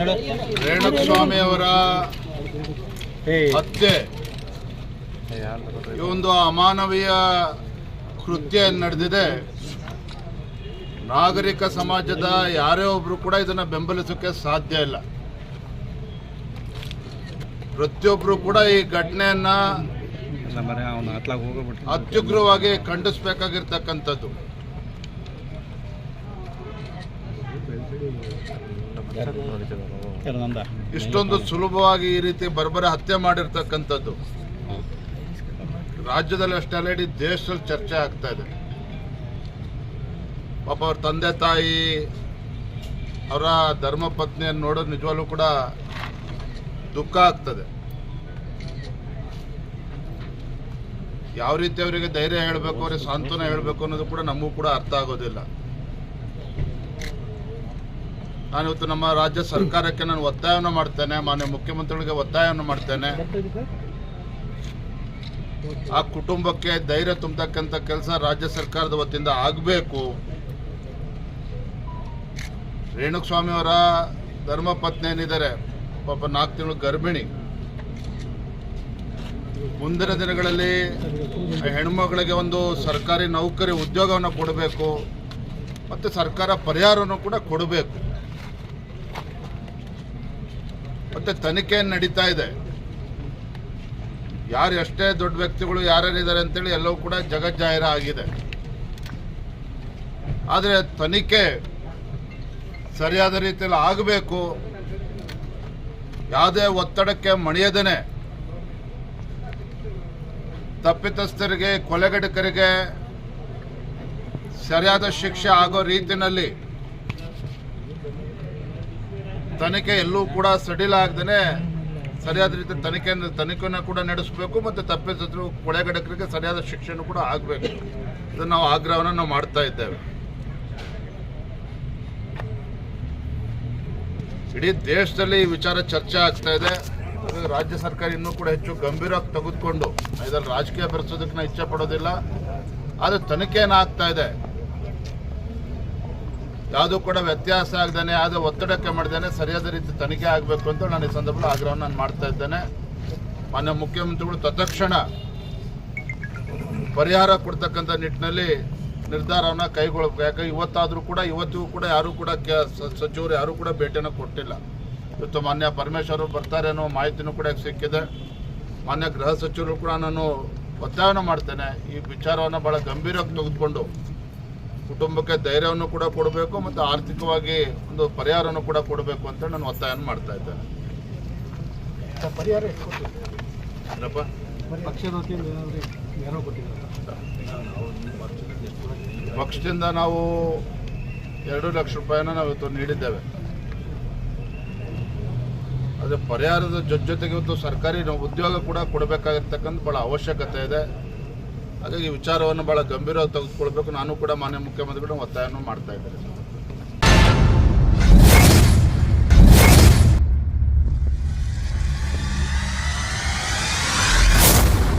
ರೇಣುಸ್ವಾಮಿ ಅವರ ಹತ್ಯೆ. ಈ ಒಂದು ಅಮಾನವೀಯ ಕೃತ್ಯ ಏನ್ ನಡೆದಿದೆ. ನಾಗರಿಕ ಸಮಾಜದ ಯಾರೇ ಒಬ್ರು ಕೂಡ ಇದನ್ನ ಬೆಂಬಲಿಸೋಕೆ ಸಾಧ್ಯ ಇಲ್ಲ. ಪ್ರತಿಯೊಬ್ರು ಕೂಡ ಈ ಘಟನೆಯನ್ನ ಅತ್ಯುಗ್ರವಾಗಿ ಖಂಡಿಸಬೇಕಾಗಿರ್ತಕ್ಕಂಥದ್ದು. ಇಷ್ಟೊಂದು ಸುಲಭವಾಗಿ ಈ ರೀತಿ ಬರ್ಬರ ಹತ್ಯೆ ಮಾಡಿರ್ತಕ್ಕಂಥದ್ದು. ರಾಜ್ಯದಲ್ಲಿ ಅಷ್ಟೇ ಅಲ್ಲ ಇಡೀ ದೇಶದಲ್ಲಿ ಚರ್ಚೆ ಆಗ್ತಾ ಇದೆ. ಪಾಪ ಅವ್ರ ತಂದೆ ತಾಯಿ, ಅವರ ಧರ್ಮ ಪತ್ನಿಯನ್ನು ನೋಡೋದು ನಿಜವಾಗ್ಲೂ ಕೂಡ ದುಃಖ ಆಗ್ತದೆ. ಯಾವ ರೀತಿ ಅವರಿಗೆ ಧೈರ್ಯ ಹೇಳಬೇಕು, ಅವ್ರಿಗೆ ಸಾಂತ್ವನ ಹೇಳಬೇಕು ಅನ್ನೋದು ಕೂಡ ನಮಗೂ ಕೂಡ ಅರ್ಥ ಆಗೋದಿಲ್ಲ. ನಾನು ಇವತ್ತು ನಮ್ಮ ರಾಜ್ಯ ಸರ್ಕಾರಕ್ಕೆ ನಾನು ಒತ್ತಾಯವನ್ನು ಮಾಡ್ತೇನೆ, ಮಾನ್ಯ ಮುಖ್ಯಮಂತ್ರಿಗಳಿಗೆ ಒತ್ತಾಯವನ್ನು ಮಾಡ್ತೇನೆ. ಆ ಕುಟುಂಬಕ್ಕೆ ಧೈರ್ಯ ತುಂಬತಕ್ಕಂಥ ಕೆಲಸ ರಾಜ್ಯ ಸರ್ಕಾರದ ವತಿಯಿಂದ ಆಗಬೇಕು. ರೇಣುಕಸ್ವಾಮಿ ಅವರ ಧರ್ಮ ಪತ್ನಿ ಏನಿದ್ದಾರೆ? ಪಾಪ ನಾಲ್ಕು ತಿಂಗಳು ಗರ್ಭಿಣಿ. ಮುಂದಿನ ದಿನಗಳಲ್ಲಿ ಹೆಣ್ಮಗಳಿಗೆ ಒಂದು ಸರ್ಕಾರಿ ನೌಕರಿ ಉದ್ಯೋಗವನ್ನು ಕೊಡಬೇಕು. ಮತ್ತು ಸರ್ಕಾರ ಪರಿಹಾರವನ್ನು ಕೂಡ ಕೊಡಬೇಕು. ಮತ್ತೆ ತನಿಖೆ ನಡೀತಾ ಇದೆ. ಯಾರು ಎಷ್ಟೇ ದೊಡ್ಡ ವ್ಯಕ್ತಿಗಳು ಯಾರ್ಯಾರಿದ್ದಾರೆ ಅಂತೇಳಿ ಎಲ್ಲವೂ ಕೂಡ ಜಗಜ್ಜಾಹಿರ ಆಗಿದೆ. ಆದರೆ ತನಿಖೆ ಸರಿಯಾದ ರೀತಿಯಲ್ಲಿ ಆಗಬೇಕು. ಯಾವುದೇ ಒತ್ತಡಕ್ಕೆ ಮಣಿಯದೇನೆ. ತಪ್ಪಿತಸ್ಥರಿಗೆ, ಕೊಲೆಗಡಕರಿಗೆ ಸರಿಯಾದ ಶಿಕ್ಷೆ ಆಗೋ ರೀತಿಯಲ್ಲಿ ತನಿಖೆ ಎಲ್ಲೂ ಕೂಡ ಸಡಿಲ ಆಗದೇನೆ ಸರಿಯಾದ ರೀತಿ ತನಿಖೆ ತನಿಖೆಯನ್ನು ಕೂಡ ನಡೆಸಬೇಕು ಮತ್ತು ತಪ್ಪಿಸಿದ್ರು ಕೊಳೆಗಡಕರಿಗೆ ಸರಿಯಾದ ಶಿಕ್ಷಣ ಕೂಡ ಆಗಬೇಕು. ಇದನ್ನು ನಾವು ಆಗ್ರಹವನ್ನು ನಾವು ಮಾಡ್ತಾ ಇದ್ದೇವೆ. ಇಡೀ ದೇಶದಲ್ಲಿ ಈ ವಿಚಾರ ಚರ್ಚೆ ಆಗ್ತಾ ಇದೆ. ರಾಜ್ಯ ಸರ್ಕಾರ ಇನ್ನೂ ಕೂಡ ಹೆಚ್ಚು ಗಂಭೀರವಾಗಿ ತೆಗೆದುಕೊಂಡು, ಇದರಲ್ಲಿ ರಾಜಕೀಯ ಬೆರೆಸೋದಕ್ಕೆ ಇಚ್ಛೆ ಪಡೋದಿಲ್ಲ. ಆದರೆ ತನಿಖೆ ಏನಾಗ್ತಾ ಇದೆ. ಯಾವುದೂ ಕೂಡ ವ್ಯತ್ಯಾಸ ಆಗದೇನೆ ಯಾವುದೇ ಒತ್ತಡಕ್ಕೆ ಮಾಡ್ದೇನೆ, ಸರಿಯಾದ ರೀತಿ ತನಿಖೆ ಆಗಬೇಕು ಅಂತ ನಾನು ಈ ಸಂದರ್ಭದಲ್ಲಿ ಆಗ್ರಹವನ್ನು ನಾನು ಮಾಡ್ತಾ ಇದ್ದೇನೆ. ಮಾನ್ಯ ಮುಖ್ಯಮಂತ್ರಿಗಳು ತತ್ಕ್ಷಣ ಪರಿಹಾರ ಕೊಡ್ತಕ್ಕಂಥ ನಿಟ್ಟಿನಲ್ಲಿ ನಿರ್ಧಾರವನ್ನು ಕೈಗೊಳ್ಳಬೇಕು ಯಾಕಂದ್ರೆ ಇವತ್ತಾದರೂ ಕೂಡ, ಇವತ್ತಿಗೂ ಕೂಡ ಯಾರೂ ಕೂಡ ಸಚಿವರು ಯಾರೂ ಕೂಡ ಭೇಟಿಯನ್ನು ಕೊಟ್ಟಿಲ್ಲ. ಇವತ್ತು ಮಾನ್ಯ ಪರಮೇಶ್ವರ್ ಬರ್ತಾರೆ ಅನ್ನೋ ಮಾಹಿತಿನೂ ಕೂಡ ಸಿಕ್ಕಿದೆ. ಮಾನ್ಯ ಗೃಹ ಸಚಿವರು ಕೂಡ ನಾನು ಒತ್ತಾಯವನ್ನು ಮಾಡ್ತೇನೆ. ಈ ವಿಚಾರವನ್ನು ಭಾಳ ಗಂಭೀರವಾಗಿ ತೆಗೆದುಕೊಂಡು ಕುಟುಂಬಕ್ಕೆ ಧೈರ್ಯವನ್ನು ಕೂಡ ಕೊಡಬೇಕು ಮತ್ತು ಆರ್ಥಿಕವಾಗಿ ಒಂದು ಪರಿಹಾರವನ್ನು ಕೂಡ ಕೊಡಬೇಕು ಅಂತ ನಾನು ಒತ್ತಾಯನ ಮಾಡ್ತಾ ಇದ್ದೇನೆ? ಪಕ್ಷದಿಂದ ನಾವು ಎರಡು ಲಕ್ಷ ರೂಪಾಯಿನ ನಾವು ಇವತ್ತು ನೀಡಿದ್ದೇವೆ. ಅದೇ ಪರಿಹಾರದ ಜೊತೆ ಜೊತೆಗೆ ಇವತ್ತು ಸರ್ಕಾರಿ ನಾವು ಉದ್ಯೋಗ ಕೂಡ ಕೊಡಬೇಕಾಗಿರ್ತಕ್ಕಂಥ ಭಾಳ ಅವಶ್ಯಕತೆ ಇದೆ. ಹಾಗಾಗಿ ವಿಚಾರವನ್ನು ಭಾಳ ಗಂಭೀರವಾಗಿ ತೆಗೆದುಕೊಳ್ಬೇಕು. ನಾನು ಕೂಡ ಮಾನ್ಯ ಮುಖ್ಯಮಂತ್ರಿಗಳು ಒತ್ತಾಯವನ್ನು ಮಾಡ್ತಾ ಇದ್ದೇನೆ.